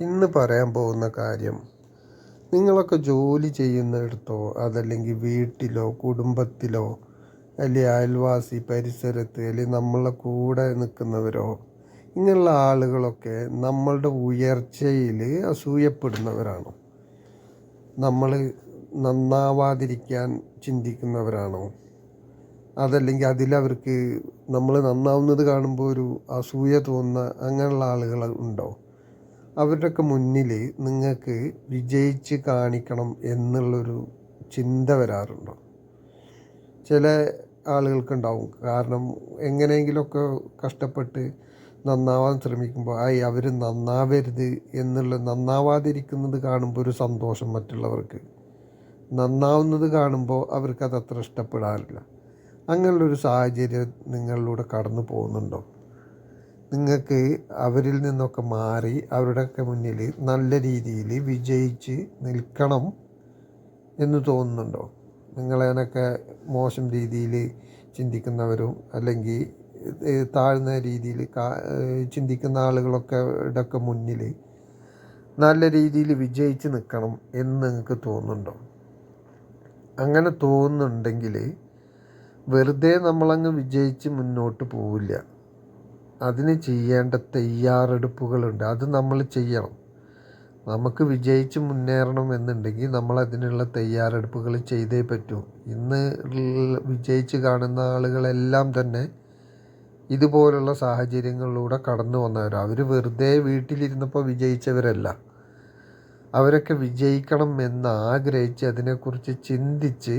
ഇന്ന് പറയാൻ പോകുന്ന കാര്യം നിങ്ങളൊക്കെ ജോലി ചെയ്യുന്നിടത്തോ അതല്ലെങ്കിൽ വീട്ടിലോ കുടുംബത്തിലോ അല്ലെങ്കിൽ അയൽവാസി പരിസരത്ത് അല്ലെങ്കിൽ നമ്മളെ കൂടെ നിൽക്കുന്നവരോ ഇങ്ങനെയുള്ള ആളുകളൊക്കെ നമ്മളുടെ ഉയർച്ചയിൽ അസൂയപ്പെടുന്നവരാണോ? നമ്മൾ നന്നാവാതിരിക്കാൻ ചിന്തിക്കുന്നവരാണോ? അതല്ലെങ്കിൽ അതിലവർക്ക് നമ്മൾ നന്നാവുന്നത് കാണുമ്പോൾ ഒരു അസൂയ തോന്നുന്ന അങ്ങനെയുള്ള ആളുകൾ ഉണ്ടോ? അവരുടെയൊക്കെ മുന്നിൽ നിങ്ങൾക്ക് വിജയിച്ച് കാണിക്കണം എന്നുള്ളൊരു ചിന്ത വരാറുണ്ടോ? ചില ആളുകൾക്കുണ്ടാവും. കാരണം എങ്ങനെയെങ്കിലുമൊക്കെ കഷ്ടപ്പെട്ട് നന്നാവാൻ ശ്രമിക്കുമ്പോൾ ആയി അവർ നന്നാവരുത് എന്നുള്ള നന്നാവാതിരിക്കുന്നത് കാണുമ്പോൾ ഒരു സന്തോഷം മറ്റുള്ളവർക്ക്. നന്നാവുന്നത് കാണുമ്പോൾ അവർക്കത് അത്ര ഇഷ്ടപ്പെടാറില്ല. അങ്ങനെയുള്ളൊരു സാഹചര്യം നിങ്ങളിലൂടെ കടന്നു പോകുന്നുണ്ടോ? നിങ്ങൾക്ക് അവരിൽ നിന്നൊക്കെ മാറി അവരുടെയൊക്കെ മുന്നിൽ നല്ല രീതിയിൽ വിജയിച്ച് നിൽക്കണം എന്ന് തോന്നുന്നുണ്ടോ? നിങ്ങളതിനൊക്കെ മോശം രീതിയിൽ ചിന്തിക്കുന്നവരും അല്ലെങ്കിൽ താഴ്ന്ന രീതിയിൽ ചിന്തിക്കുന്ന ആളുകളൊക്കെ ഇടയൊക്കെ മുന്നിൽ നല്ല രീതിയിൽ വിജയിച്ച് നിൽക്കണം എന്ന് നിങ്ങൾക്ക് തോന്നുന്നുണ്ടോ? അങ്ങനെ തോന്നുന്നുണ്ടെങ്കിൽ വെറുതെ നമ്മളങ്ങ് വിജയിച്ച് മുന്നോട്ട് പോവില്ല. അതിന് ചെയ്യേണ്ട തയ്യാറെടുപ്പുകളുണ്ട്. അത് നമ്മൾ ചെയ്യണം. നമുക്ക് വിജയിച്ച് മുന്നേറണം എന്നുണ്ടെങ്കിൽ നമ്മൾ അതിനുള്ള തയ്യാറെടുപ്പുകൾ ചെയ്തേ പറ്റൂ. ഇന്ന് വിജയിച്ച് കാണുന്ന ആളുകളെല്ലാം തന്നെ ഇതുപോലുള്ള സാഹചര്യങ്ങളിലൂടെ കടന്നു വന്നവരാണ് അവർ വെറുതെ വീട്ടിലിരുന്നപ്പോൾ വിജയിച്ചവരല്ല. അവരൊക്കെ വിജയിക്കണം എന്ന് ആഗ്രഹിച്ച് അതിനെക്കുറിച്ച് ചിന്തിച്ച്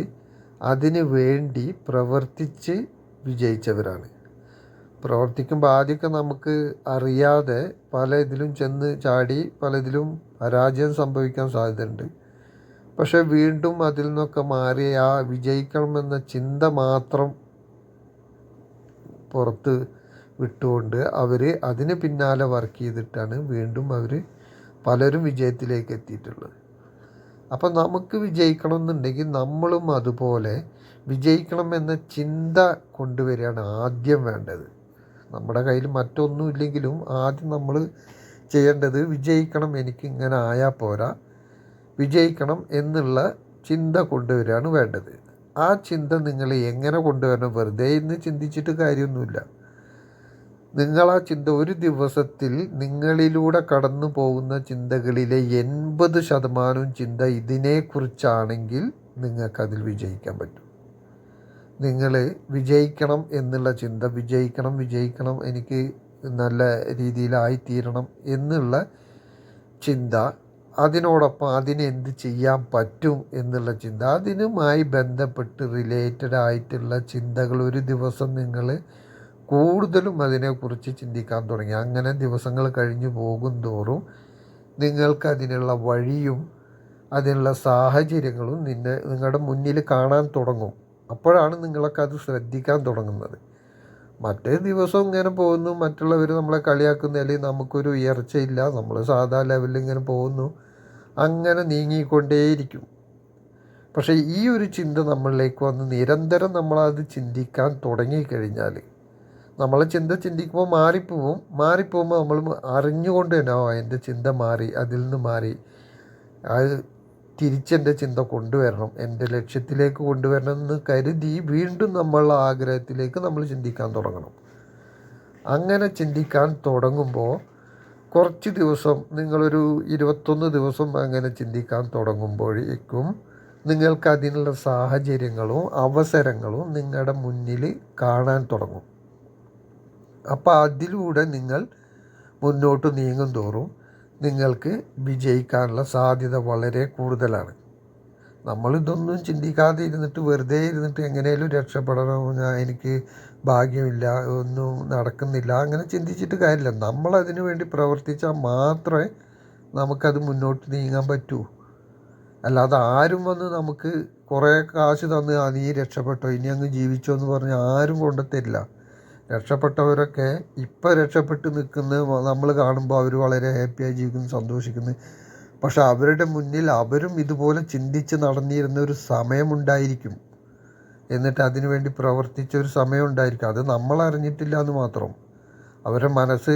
അതിനു വേണ്ടി പ്രവർത്തിച്ച് വിജയിച്ചവരാണ്. പ്രവർത്തിക്കുമ്പോൾ ആദ്യമൊക്കെ നമുക്ക് അറിയാതെ പല ഇതിലും ചെന്ന് ചാടി പല ഇതിലും പരാജയം സംഭവിക്കാൻ സാധ്യതയുണ്ട്. പക്ഷെ വീണ്ടും അതിൽ നിന്നൊക്കെ മാറി ആ വിജയിക്കണമെന്ന ചിന്ത മാത്രം പുറത്ത് വിട്ടുകൊണ്ട് അവർ അതിന് പിന്നാലെ വർക്ക് ചെയ്തിട്ടാണ് വീണ്ടും അവർ പലരും വിജയത്തിലേക്ക് എത്തിയിട്ടുള്ളത്. അപ്പം നമുക്ക് വിജയിക്കണം എന്നുണ്ടെങ്കിൽ നമ്മളും അതുപോലെ വിജയിക്കണമെന്ന ചിന്ത കൊണ്ടുവരികയാണ് ആദ്യം വേണ്ടത്. നമ്മുടെ കയ്യിൽ മറ്റൊന്നും ഇല്ലെങ്കിലും ആദ്യം നമ്മൾ ചെയ്യേണ്ടത് വിജയിക്കണം എനിക്ക് ഇങ്ങനെ ആയാൽ പോരാ. വിജയിക്കണം എന്നുള്ള ചിന്ത കൊണ്ടുവരികയാണ് വേണ്ടത്. ആ ചിന്ത നിങ്ങൾ എങ്ങനെ കൊണ്ടുവരണം? വെറുതെ ഇന്ന് ചിന്തിച്ചിട്ട് കാര്യമൊന്നുമില്ല. നിങ്ങൾ ആ ചിന്ത ഒരു ദിവസത്തിൽ നിങ്ങളിലൂടെ കടന്നു പോകുന്ന ചിന്തകളിലെ എൺപത് ശതമാനവും ചിന്ത ഇതിനെക്കുറിച്ചാണെങ്കിൽ നിങ്ങൾക്കതിൽ വിജയിക്കാൻ പറ്റും. നിങ്ങൾ വിജയിക്കണം എന്നുള്ള ചിന്ത വിജയിക്കണം വിജയിക്കണം എനിക്ക് നല്ല രീതിയിലായിത്തീരണം എന്നുള്ള ചിന്ത അതിനോടൊപ്പം അതിനെന്ത് ചെയ്യാൻ പറ്റും എന്നുള്ള ചിന്ത അതിനുമായി ബന്ധപ്പെട്ട് റിലേറ്റഡ് ആയിട്ടുള്ള ചിന്തകൾ ഒരു ദിവസം നിങ്ങൾ കൂടുതലും അതിനെക്കുറിച്ച് ചിന്തിക്കാൻ തുടങ്ങി. അങ്ങനെ ദിവസങ്ങൾ കഴിഞ്ഞു പോകും തോറും നിങ്ങൾക്ക് അതിനുള്ള വഴിയും അതിനുള്ള സാഹചര്യങ്ങളും നിന്നെ നിങ്ങളുടെ മുന്നിൽ കാണാൻ തുടങ്ങും. അപ്പോഴാണ് നിങ്ങളൊക്കെ അത് ശ്രദ്ധിക്കാൻ തുടങ്ങുന്നത്. മറ്റേ ദിവസം ഇങ്ങനെ പോകുന്നു മറ്റുള്ളവർ നമ്മളെ കളിയാക്കുന്നതിൽ നമുക്കൊരു ഉയർച്ചയില്ല നമ്മൾ സാധാ ലെവലിൽ ഇങ്ങനെ പോകുന്നു അങ്ങനെ നീങ്ങിക്കൊണ്ടേയിരിക്കും. പക്ഷേ ഈ ഒരു ചിന്ത നമ്മളിലേക്ക് വന്ന് നിരന്തരം നമ്മളത് ചിന്തിക്കാൻ തുടങ്ങിക്കഴിഞ്ഞാൽ നമ്മളെ ചിന്ത ചിന്തിക്കുമ്പോൾ മാറിപ്പോവും. മാറിപ്പോകുമ്പോൾ നമ്മൾ അറിഞ്ഞുകൊണ്ട് തന്നെ എന്റെ ചിന്ത മാറി അതിൽ നിന്ന് മാറി. അത് തിരിച്ചെന്റെ ചിന്ത കൊണ്ടുവരണം. എന്റെ ലക്ഷ്യത്തിലേക്ക് കൊണ്ടുവരണം എന്ന് കരുതി വീണ്ടും നമ്മൾ ആഗ്രഹത്തിലേക്ക് നമ്മൾ ചിന്തിക്കാൻ തുടങ്ങണം. അങ്ങനെ ചിന്തിക്കാൻ തുടങ്ങുമ്പോൾ കുറച്ച് ദിവസം നിങ്ങളൊരു ഇരുപത്തൊന്ന് ദിവസം അങ്ങനെ ചിന്തിക്കാൻ തുടങ്ങുമ്പോഴേക്കും നിങ്ങൾക്ക് അതിനുള്ള സാഹചര്യങ്ങളും അവസരങ്ങളും നിങ്ങളുടെ മുന്നിൽ കാണാൻ തുടങ്ങും. അപ്പോൾ അതിലൂടെ നിങ്ങൾ മുന്നോട്ട് നീങ്ങും തോറും നിങ്ങൾക്ക് വിജയിക്കാനുള്ള സാധ്യത വളരെ കൂടുതലാണ്. നമ്മളിതൊന്നും ചിന്തിക്കാതെ ഇരുന്നിട്ട് വെറുതെ ഇരുന്നിട്ട് എങ്ങനെയും രക്ഷപ്പെടണം ഞാൻ എനിക്ക് ഭാഗ്യമില്ല ഒന്നും നടക്കുന്നില്ല അങ്ങനെ ചിന്തിച്ചിട്ട് കാര്യമില്ല. നമ്മളതിനു വേണ്ടി പ്രവർത്തിച്ചാൽ മാത്രമേ നമുക്കത് മുന്നോട്ട് നീങ്ങാൻ പറ്റൂ. അല്ലാതെ ആരും വന്ന് നമുക്ക് കുറേ കാശ് തന്ന് നീ രക്ഷപ്പെട്ടോ ഇനി അങ്ങ് ജീവിച്ചോ എന്ന് പറഞ്ഞ് ആരും കൊണ്ടുത്തരില്ല രക്ഷപ്പെട്ടവരൊക്കെ ഇപ്പം രക്ഷപ്പെട്ട് നിൽക്കുന്ന നമ്മൾ കാണുമ്പോൾ അവർ വളരെ ഹാപ്പിയായി ജീവിക്കുന്നു സന്തോഷിക്കുന്നു. പക്ഷെ അവരുടെ മുന്നിൽ അവരും ഇതുപോലെ ചിന്തിച്ച് നടന്നിരുന്ന ഒരു സമയമുണ്ടായിരിക്കും. എന്നിട്ട് അതിനുവേണ്ടി പ്രവർത്തിച്ച ഒരു സമയമുണ്ടായിരിക്കും അത് നമ്മൾ അറിഞ്ഞിട്ടില്ല എന്ന് മാത്രം. അവരുടെ മനസ്സ്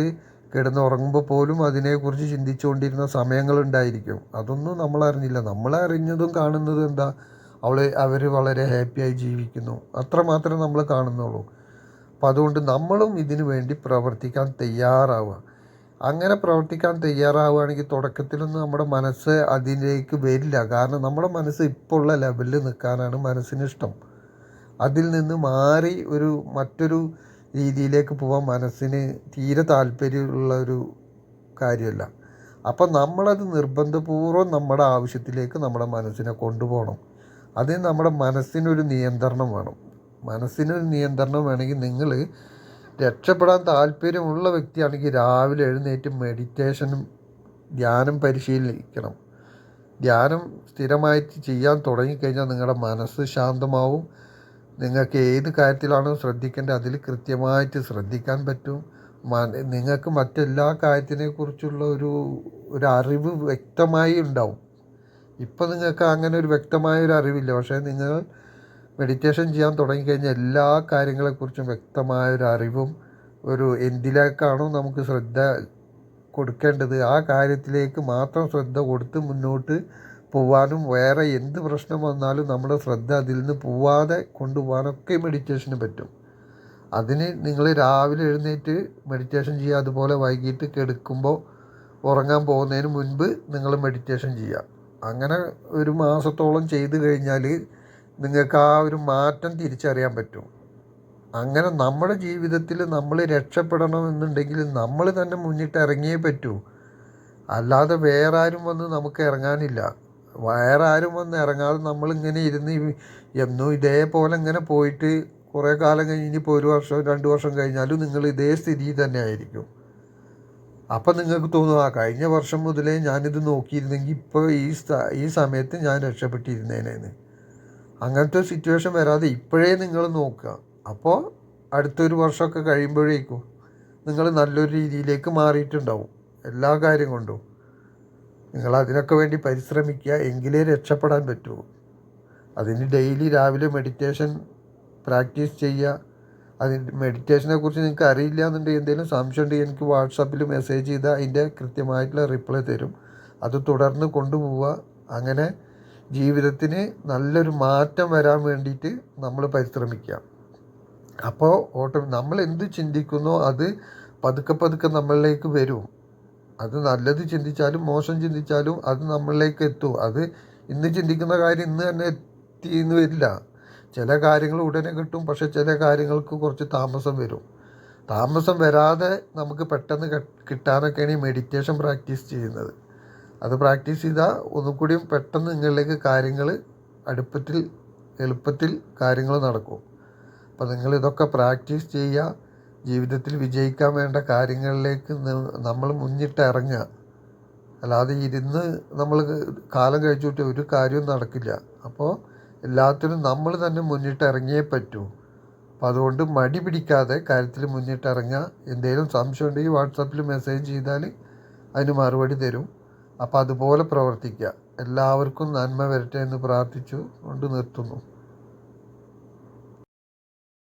കിടന്നുറങ്ങുമ്പോൾ പോലും അതിനെക്കുറിച്ച് ചിന്തിച്ചുകൊണ്ടിരുന്ന സമയങ്ങളുണ്ടായിരിക്കും അതൊന്നും നമ്മൾ അറിഞ്ഞില്ല. നമ്മൾ അറിഞ്ഞതും കാണുന്നതും എന്താ? അവൾ അവർ വളരെ ഹാപ്പിയായി ജീവിക്കുന്നു. അത്രമാത്രം നമ്മൾ കാണുന്നുള്ളൂ. അപ്പം അതുകൊണ്ട് നമ്മളും ഇതിനു വേണ്ടി പ്രവർത്തിക്കാൻ തയ്യാറാവുക. അങ്ങനെ പ്രവർത്തിക്കാൻ തയ്യാറാവുകയാണെങ്കിൽ തുടക്കത്തിലൊന്നും നമ്മുടെ മനസ്സ് അതിലേക്ക് വരില്ല. കാരണം നമ്മുടെ മനസ്സ് ഇപ്പോൾ ഉള്ള ലെവലിൽ നിൽക്കാനാണ് മനസ്സിന് ഇഷ്ടം. അതിൽ നിന്ന് മാറി ഒരു മറ്റൊരു രീതിയിലേക്ക് പോകാൻ മനസ്സിന് തീരെ താല്പര്യമുള്ള ഒരു കാര്യമല്ല. അപ്പം നമ്മളത് നിർബന്ധപൂർവം നമ്മുടെ ആവശ്യത്തിലേക്ക് നമ്മുടെ മനസ്സിനെ കൊണ്ടുപോകണം. അതിന് നമ്മുടെ മനസ്സിനൊരു നിയന്ത്രണം വേണം. മനസ്സിനൊരു നിയന്ത്രണം വേണമെങ്കിൽ നിങ്ങൾ രക്ഷപ്പെടാൻ താല്പര്യമുള്ള വ്യക്തിയാണെങ്കിൽ രാവിലെ എഴുന്നേറ്റ് മെഡിറ്റേഷനും ധ്യാനം പരിശീലിക്കണം. ധ്യാനം സ്ഥിരമായിട്ട് ചെയ്യാൻ തുടങ്ങിക്കഴിഞ്ഞാൽ നിങ്ങളുടെ മനസ്സ് ശാന്തമാവും. നിങ്ങൾക്ക് ഏത് കാര്യത്തിലാണോ ശ്രദ്ധിക്കേണ്ടത് അതിൽ കൃത്യമായിട്ട് ശ്രദ്ധിക്കാൻ പറ്റും. നിങ്ങൾക്ക് മറ്റെല്ലാ കാര്യത്തിനെക്കുറിച്ചുള്ള ഒരു ഒരു അറിവ് വ്യക്തമായി ഉണ്ടാവും. ഇപ്പം നിങ്ങൾക്ക് അങ്ങനെ ഒരു വ്യക്തമായ ഒരു അറിവില്ല. പക്ഷേ നിങ്ങൾ മെഡിറ്റേഷൻ ചെയ്യാൻ തുടങ്ങിക്കഴിഞ്ഞാൽ എല്ലാ കാര്യങ്ങളെക്കുറിച്ചും വ്യക്തമായ ഒരു അറിവും ഒരു എന്തിലേക്കാണോ നമുക്ക് ശ്രദ്ധ കൊടുക്കേണ്ടത് ആ കാര്യത്തിലേക്ക് മാത്രം ശ്രദ്ധ കൊടുത്ത് മുന്നോട്ട് പോവാനും വേറെ എന്ത് പ്രശ്നം വന്നാലും നമ്മുടെ ശ്രദ്ധ അതിൽ നിന്ന് പോവാതെ കൊണ്ടുപോകാനൊക്കെ മെഡിറ്റേഷന് പറ്റും. അതിന് നിങ്ങൾ രാവിലെ എഴുന്നേറ്റ് മെഡിറ്റേഷൻ ചെയ്യുക അതുപോലെ വൈകിട്ട് കിടക്കുമ്പോൾ ഉറങ്ങാൻ പോകുന്നതിന് മുൻപ് നിങ്ങൾ മെഡിറ്റേഷൻ ചെയ്യുക. അങ്ങനെ ഒരു മാസത്തോളം ചെയ്തു കഴിഞ്ഞാൽ നിങ്ങൾക്ക് ആ ഒരു മാറ്റം തിരിച്ചറിയാൻ പറ്റും. അങ്ങനെ നമ്മുടെ ജീവിതത്തിൽ നമ്മൾ രക്ഷപ്പെടണമെന്നുണ്ടെങ്കിൽ നമ്മൾ തന്നെ മുന്നിട്ട് ഇറങ്ങിയേ പറ്റൂ. അല്ലാതെ വേറെ ആരും വന്ന് നമുക്ക് ഇറങ്ങാനില്ല. വേറെ ആരും വന്ന് ഇറങ്ങാതെ നമ്മളിങ്ങനെ ഇരുന്ന് എന്നും ഇതേപോലെ ഇങ്ങനെ പോയിട്ട് കുറേ കാലം കഴിഞ്ഞ് ഒരു വർഷം രണ്ട് വർഷം കഴിഞ്ഞാലും നിങ്ങൾ ഇതേ സ്ഥിതി തന്നെ ആയിരിക്കും. അപ്പം നിങ്ങൾക്ക് തോന്നും ആ കഴിഞ്ഞ വർഷം മുതലേ ഞാനിത് നോക്കിയിരുന്നെങ്കിൽ ഇപ്പോൾ ഈ ഈ സമയത്ത് ഞാൻ രക്ഷപ്പെട്ടിരുന്നേനേന്ന്. അങ്ങനത്തെ സിറ്റുവേഷൻ വരാതെ ഇപ്പോഴേ നിങ്ങൾ നോക്കുക. അപ്പോൾ അടുത്തൊരു വർഷമൊക്കെ കഴിയുമ്പോഴേക്കും നിങ്ങൾ നല്ലൊരു രീതിയിലേക്ക് മാറിയിട്ടുണ്ടാവും എല്ലാ കാര്യം കൊണ്ടും. നിങ്ങൾ അതിനൊക്കെ വേണ്ടി പരിശ്രമിക്കുക എങ്കിലേ രക്ഷപ്പെടാൻ പറ്റുമോ അതിന് ഡെയിലി രാവിലെ മെഡിറ്റേഷൻ പ്രാക്ടീസ് ചെയ്യുക. അതിന് മെഡിറ്റേഷനെ കുറിച്ച് നിങ്ങൾക്ക് അറിയില്ല എന്നുണ്ടെങ്കിൽ എന്തെങ്കിലും സംശയം ഉണ്ടെങ്കിൽ എനിക്ക് വാട്സാപ്പിൽ മെസ്സേജ് ചെയ്താൽ അതിന്റെ കൃത്യമായിട്ടുള്ള റിപ്ലൈ തരും. അത് തുടർന്ന് കൊണ്ടുപോവുക. അങ്ങനെ ജീവിതത്തിന് നല്ലൊരു മാറ്റം വരാൻ വേണ്ടിയിട്ട് നമ്മൾ പരിശ്രമിക്കുക അപ്പോൾ ഓട്ടോ നമ്മൾ എന്ത് ചിന്തിക്കുന്നോ അത് പതുക്കെ പതുക്കെ നമ്മളിലേക്ക് വരും. അത് നല്ലത് ചിന്തിച്ചാലും മോശം ചിന്തിച്ചാലും അത് നമ്മളിലേക്ക് എത്തും. അത് ഇന്ന് ചിന്തിക്കുന്ന കാര്യം ഇന്ന് തന്നെ എത്തിയെന്ന് വരില്ല. ചില കാര്യങ്ങൾ ഉടനെ കിട്ടും പക്ഷേ ചില കാര്യങ്ങൾക്ക് കുറച്ച് താമസം വരും. താമസം വരാതെ നമുക്ക് പെട്ടെന്ന് കിട്ടാനൊക്കെയാണ് ഈ മെഡിറ്റേഷൻ പ്രാക്ടീസ് ചെയ്യുന്നത്. അത് പ്രാക്ടീസ് ചെയ്താൽ ഒന്നും കൂടിയും പെട്ടെന്ന് നിങ്ങളിലേക്ക് കാര്യങ്ങൾ അടുപ്പത്തിൽ എളുപ്പത്തിൽ കാര്യങ്ങൾ നടക്കും. അപ്പോൾ നിങ്ങൾ ഇതൊക്കെ പ്രാക്ടീസ് ചെയ്യുക ജീവിതത്തിൽ വിജയിക്കാൻ വേണ്ട കാര്യങ്ങളിലേക്ക് നമ്മൾ മുന്നിട്ട് ഇറങ്ങുക. അല്ലാതെ ഇരുന്ന് നമ്മൾ കാലം കഴിച്ചിട്ട് ഒരു കാര്യവും നടക്കില്ല. അപ്പോൾ എല്ലാത്തിനും നമ്മൾ തന്നെ മുന്നിട്ട് ഇറങ്ങിയേ പറ്റൂ. അപ്പോൾ അതുകൊണ്ട് മടി പിടിക്കാതെ കാര്യത്തിൽ മുന്നിട്ട് ഇറങ്ങുക. എന്തെങ്കിലും സംശയം ഉണ്ടെങ്കിൽ വാട്സാപ്പിൽ മെസ്സേജ് ചെയ്താൽ അതിന് മറുപടി തരും. അപ്പോൾ അതുപോലെ പ്രവർത്തിക്കുക എല്ലാവർക്കും നന്മ വരട്ടെ എന്ന് പ്രാർത്ഥിച്ചു കൊണ്ട് നിർത്തുന്നു.